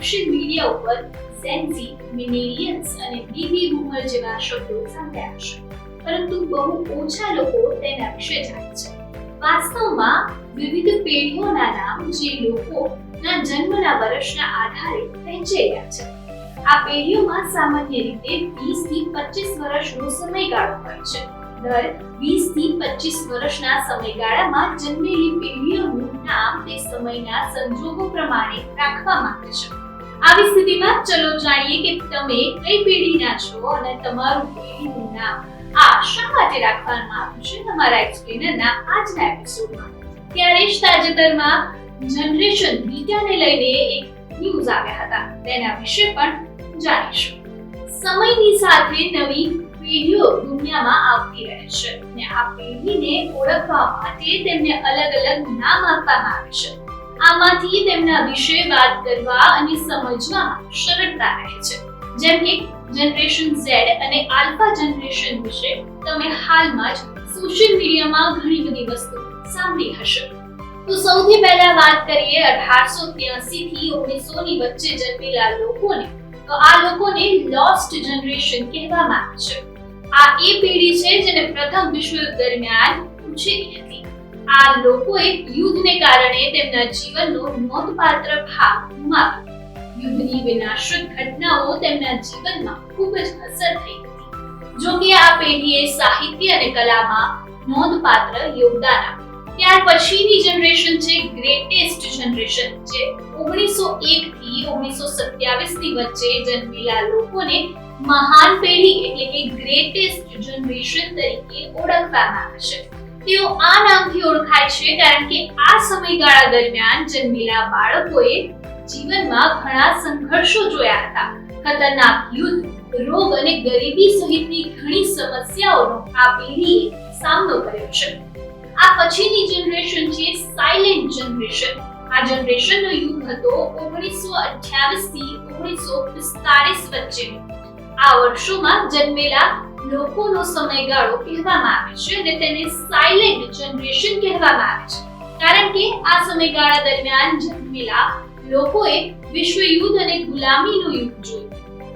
Social media ઉપર સેન્સી millennials અને બેબી બૂમર જેવા શબ્દો સાંભળ્યા છે. પરંતુ બહુ ઓછા લોકો તેના વિશે જાણે છે. વાસ્તવમાં વિવિધ પેઢીઓના નામ જે લોકોના જન્મના વર્ષના આધારે વહેંચેલા છે. આ પેઢીઓમાં સામાન્ય રીતે 20 થી 25 વર્ષનો સમયગાળો હોય છે. દર 20 થી 25 વર્ષના સમયગાળામાં જન્મેલી પેઢીઓનું નામ તે સમયના સંજોગો પ્રમાણે રાખવામાં આવે છે. આવી સ્થિતિમાં ચલો જાણીએ કે તમે કઈ પેઢીના છો અને તમારું પેઢીનું નામ આ શા માટે રાખવામાં આવ્યું છે? તમારા એક્સપ્લેનરના આજના એપિસોડમાં ત્યારે જ તાજેતરમાં જનરેશન બીટાને લઈને એક ન્યૂઝ આવ્યા હતા. તેના વિશે પણ જાણીશું. સમયની સાથે નવી પેઢીઓ દુનિયામાં આવતી રહે છે. અને આ પેઢીને ઓળખવા માટે તેમને અલગ અલગ નામ આપવામાં આવે છે. આમાંથી તેમના વિશે વાત કરવા અને સમજવામાં સરળતા રહે છે. જેમ કે જનરેશન ઝેડ અને આલ્ફા જનરેશન વિશે તમે હાલમાં જ સોશિયલ મીડિયામાં ઘણી બધી વસ્તુ સાંભળી હશે. તો સૌથી પહેલા વાત કરીએ અઢારસો ત્યાસી થી ઓગણીસો ની વચ્ચે જન્મેલા લોકોને. તો આ લોકોને લોસ્ટ જનરેશન કહેવામાં આવે છે. આ એ પેઢી છે જેને પ્રથમ વિશ્વયુદ્ધ દરમિયાન ઉછેરી હતી આ લોકોએ યુદ્ધને કારણે તેમના જીવનનો નોંધપાત્ર ભાગ ગુમાવ્યો. યુદ્ધની વિનાશક ઘટનાઓ તેમના જીવનમાં ખૂબ જ અસર થઈ હતી. જો કે આ પેઢીએ સાહિત્ય અને કલામાં નોંધપાત્ર યોગદાન આપ્યું. ત્યાર પછીની જનરેશન છે ગ્રેટેસ્ટ જનરેશન, જે 1901 થી 1927 ની વચ્ચે જન્મેલા લોકોને મહાન પેઢી એટલે કે ગ્રેટેસ્ટ જનરેશન તરીકે ઓળખવામાં આવે છે. તેઓ આ નામથી ઓળખાય છે કારણ કે આ સમયગાળા દરમિયાન જન્મેલા બાળકોએ જીવનમાં ઘણા સંઘર્ષો જોયા હતા. ખતરનાક યુદ્ધ, રોગ અને ગરીબી સહિતની ઘણી સમસ્યાઓનો આ પેઢીએ સામનો કર્યો છે. આ પછીની જનરેશન છે સાયલેન્ટ જનરેશન આ જનરેશનનો યુગ હતો 1928 થી 1945 વચ્ચે આ વર્ષોમાં જન્મેલા લોકોનો સમયગાળો કહેવામાં આવે છે અને તેને સાયલેન્ટ જનરેશન કહેવામાં આવે છે. કારણ કે આ સમયગાળા દરમિયાન જન્મેલા લોકોએ વિશ્વ અને ગુલામીનું યુદ્ધ જોયું.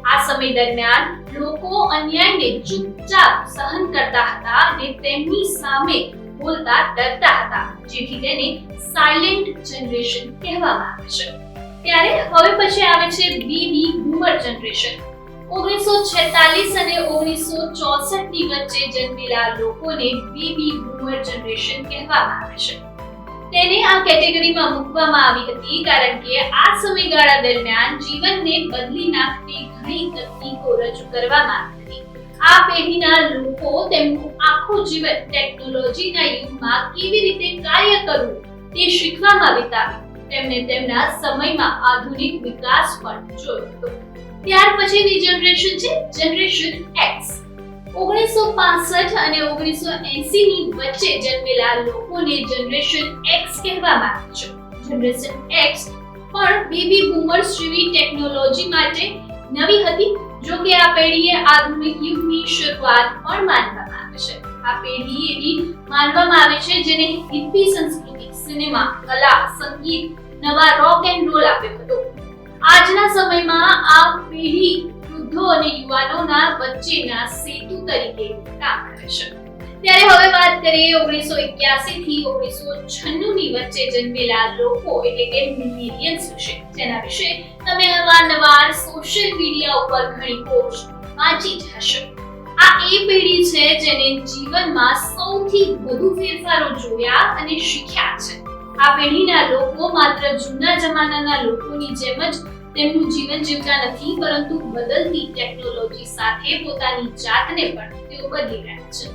આ સમય દરમિયાન લોકો અન્યાયને ચૂપચાપ સહન કરતા હતા અને તેમની સામે બોલતા ડરતા હતા, જેથી તેને સાયલેન્ટ જનરેશન કહેવામાં આવે છે. ત્યારે હવે પછી આવે છે બીબી બૂમર જનરેશન ઓગણીસો છેતાલીસ અને ઓગણીસો ચોસઠની વચ્ચે જન્મેલા લોકોને બેબી બૂમર જનરેશન કહેવામાં આવે છે. તેને આ કેટેગરીમાં મૂકવામાં આવી હતી કારણ કે આ સમયગાળા દરમિયાન જીવનને બદલી નાખતી ઘણી તકનીકો રજૂ કરવામાં આવી હતી. આ પેઢીના લોકો તેમનું આખું જીવન ટેકનોલોજીના યુગમાં કેવી રીતે કાર્ય કરવું તે શીખવામાં વિતાવ્યું. તેમણે તેમના સમયમાં આધુનિક વિકાસ પણ જોયો હતો. ત્યાર પછીની જનરેશન છે જનરેશન એક્સ ઓગણીસો પાસઠ અને ઓગણીસો એસી ની વચ્ચે જન્મેલા લોકોને જનરેશન એક્સ કહેવામાં આવે છે. જનરેશન એક્સ પણ બેબી બૂમર્સ જેવી ટેકનોલોજી માટે નવી હતી, જો કે આ પેઢીએ આધુનિક યુગની શરૂઆત પણ માનવામાં આવે છે. આ પેઢી એવી માનવામાં આવે છે જેને હિપ્પી સંસ્કૃતિ સિનેમા, કલા, સંગીત, નવા રોક એન્ડ રોલ આપ્યો હતો આજના સમયમાં આ પેઢી વૃદ્ધો અને યુવાનોના વચ્ચેના સેતુ તરીકે કામ કરે છે. ત્યારે હવે વાત કરીએ ઓગણીસો એક્યાસી થી ઓગણીસો છન્નું ની વચ્ચે જન્મેલા લોકો એટલે કે મિલેનિયલ્સ વિશે, જેના વિશે તમે અવારનવાર સોશિયલ મીડિયા ઉપર ઘણી પોસ્ટ વાંચી જ હશે. આ એ પેઢી છે જેને જીવનમાં સૌથી વધુ ફેરફારો જોયા અને શીખ્યા છે. આ પેઢીના લોકો માત્ર જૂના જમાનાના લોકોની જેમ જ તેમનું જીવન જીવતા નથી, પરંતુ બદલતી ટેકનોલોજી સાથે પોતાની જાતને પણ તેઓ બદલી રહ્યા છે.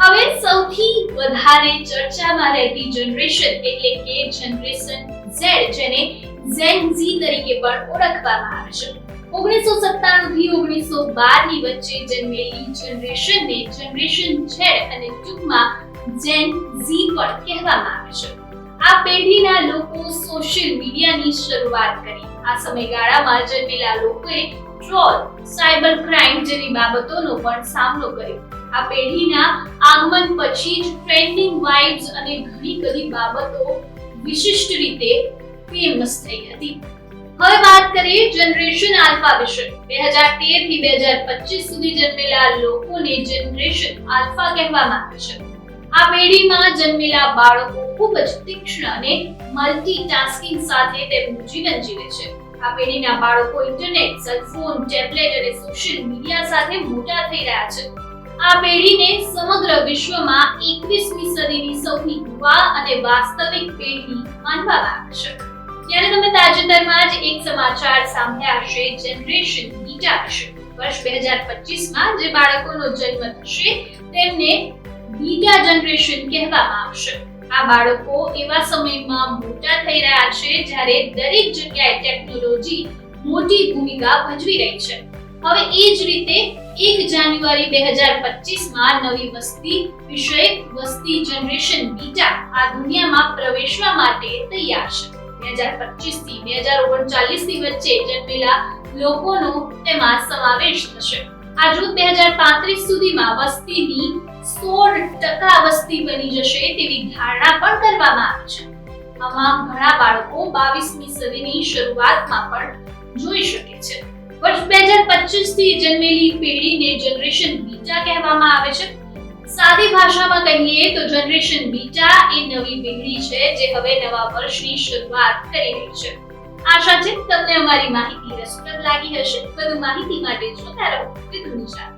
હવે સૌથી વધારે ચર્ચામાં રહેતી જનરેશન એટલે કે જનરેશન ઝેડ જેને ઝેન ઝી તરીકે પણ ઓળખવામાં આવે છે. ઓગણીસો સત્તાણું થી ઓગણીસો બારની વચ્ચે જન્મેલી જનરેશનને જનરેશન ઝેડ અને ટૂંકમાં જેન ઝી પણ કહેવામાં આવે છે. આ પેઢીના લોકો સોશિયલ મીડિયાની શરૂઆત કરી. આ સમયગાળામાં જન્મેલા લોકોએ ટ્રોલ સાયબર ક્રાઇમ જેવી બાબતોનો પણ સામનો કર્યો. આ પેઢીના આગમન પછી જ ટ્રેન્ડિંગ વાઇબ્સ અને ઘણી બધી બાબતો વિશિષ્ટ રીતે ફેમસ થઈ હતી. હવે વાત કરીએ જનરેશન આલ્ફા વિશે બે હજાર તેરથી બે હજાર પચીસ સુધી જન્મેલા લોકોને જનરેશન આલ્ફા કહેવામાં આવે છે. આ પેઢીમાં જન્મેલા બાળકો ખૂબ જ તીક્ષ્ણ અને મલ્ટીટાસ્કિંગ સાથે તેમનું જીવન જીવે છે. આ પેઢીના બાળકો ઇન્ટરનેટ સેલફોન ટેબ્લેટ અને સોશિયલ મીડિયા સાથે મોટા થઈ રહ્યા છે. આ પેઢીને સમગ્ર વિશ્વમાં 21મી સદીની સૌથી યુવા અને વાસ્તવિક પેઢી માનવામાં આવે છે. ત્યારે તમે તાજેતરમાં જ એક સમાચાર સાંભળ્યા હશે જનરેશન બીટા વિશે વર્ષ હજાર પચીસમાં જે બાળકોનો જન્મ થશે, તેમને બીટા જનરેશન કહેવામાં આવશે. આ બાળકો એવા સમયમાં મોટા થઈ રહ્યા છે જ્યારે દરેક જગ્યાએ ટેકનોલોજી મોટી ભૂમિકા ભજવી રહી છે. હવે એ જ રીતે એક જાન્યુઆરી બે હજાર પચીસમાં નવી વસ્તી વિષય વસ્તી જનરેશન બીટા આ દુનિયામાં પ્રવેશવા માટે તૈયાર છે. બે હજાર પચીસથી બે હજાર ઓગણચાલીસની વચ્ચે જન્મેલા લોકોનો તેમાં સમાવેશ થશે. આ જૂથ બે હજાર પાંત્રીસ સુધીમાં વસ્તીની સોળ ટકા વસ્તી બની જશે તેવી ધારણા પણ કરવામાં આવી છે. આમાં ઘણા બાળકો બાવીસમી સદીની શરૂઆતમાં પણ જોઈ શકે છે. વર્ષ બે હજાર પચીસથી જન્મેલી પેઢીને જનરેશન બીટા કહેવામાં આવે છે. સાદી ભાષામાં કહીએ તો જનરેશન બીટા એ નવી પેઢી છે જે હવે નવા વર્ષની શરૂઆત કરી રહી છે. આશા છે તમને અમારી માહિતી રસપ્રદ લાગી હશે. વધુ માહિતી માટે જોતા રહો. વિધુ નિશા